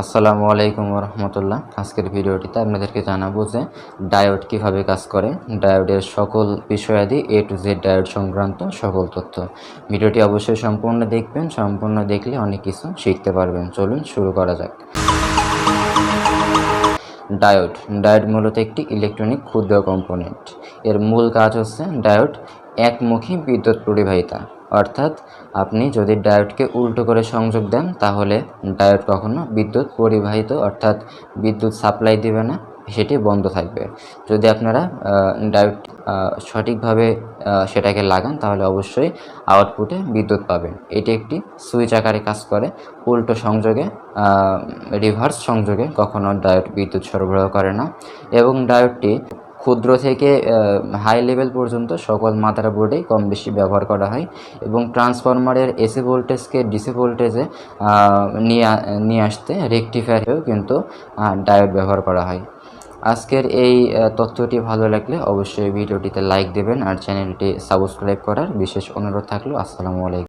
আসসালামু আলাইকুম রহমতুল্লাহ আজকের ভিডিওটিতে আপনাদেরকে জানাব যে ডায়োড কীভাবে কাজ করে। ডায়োডের সকল বিষয়াদি এ টু জেড ডায়োড সংক্রান্ত সকল তথ্য। ভিডিওটি অবশ্যই সম্পূর্ণ দেখবেন, সম্পূর্ণ দেখলে অনেক কিছু শিখতে পারবেন। চলুন শুরু করা যাক। ডায়োড। ডায়োড মূলত একটি ইলেকট্রনিক ক্ষুদ্র কম্পোনেন্ট। এর মূল কাজ হচ্ছে ডায়োড একমুখী বিদ্যুৎ পরিবাহিতা অর্থাৎ আপনি যদি ডায়োডকে উল্টো করে সংযোগ দেন, তাহলে ডায়োড কখনো বিদ্যুৎ পরিবাহিত, অর্থাৎ বিদ্যুৎ সাপ্লাই দিবে না, সেটি বন্ধ থাকবে। যদি আপনারা ডায়োড সঠিকভাবে সেটাকে লাগান, তাহলে অবশ্যই আউটপুটে বিদ্যুৎ পাবেন। এটি একটি সুইচ আকারে কাজ করে। উল্টো সংযোগে রিভার্স সংযোগে কখনো ডায়োড বিদ্যুৎ সরবরাহ করে না। এবং ডায়োডটি ক্ষুদ্র থেকে হাই লেভেল পর্যন্ত সকল মাদার বোর্ডেই কম বেশি ব্যবহার করা হয় এবং ট্রান্সফরমারের এসি ভোল্টেজকে ডিসি ভোল্টেজে নিয়ে নিয়ে আসতে রেকটিফায়ারেও কিন্তু ডায়োড ব্যবহার করা হয়। আজকের এই তথ্যটি ভালো লাগলে অবশ্যই ভিডিওটিতে লাইক দেবেন আর চ্যানেলটি সাবস্ক্রাইব করার বিশেষ অনুরোধ থাকল। আসসালামু আলাইকুম।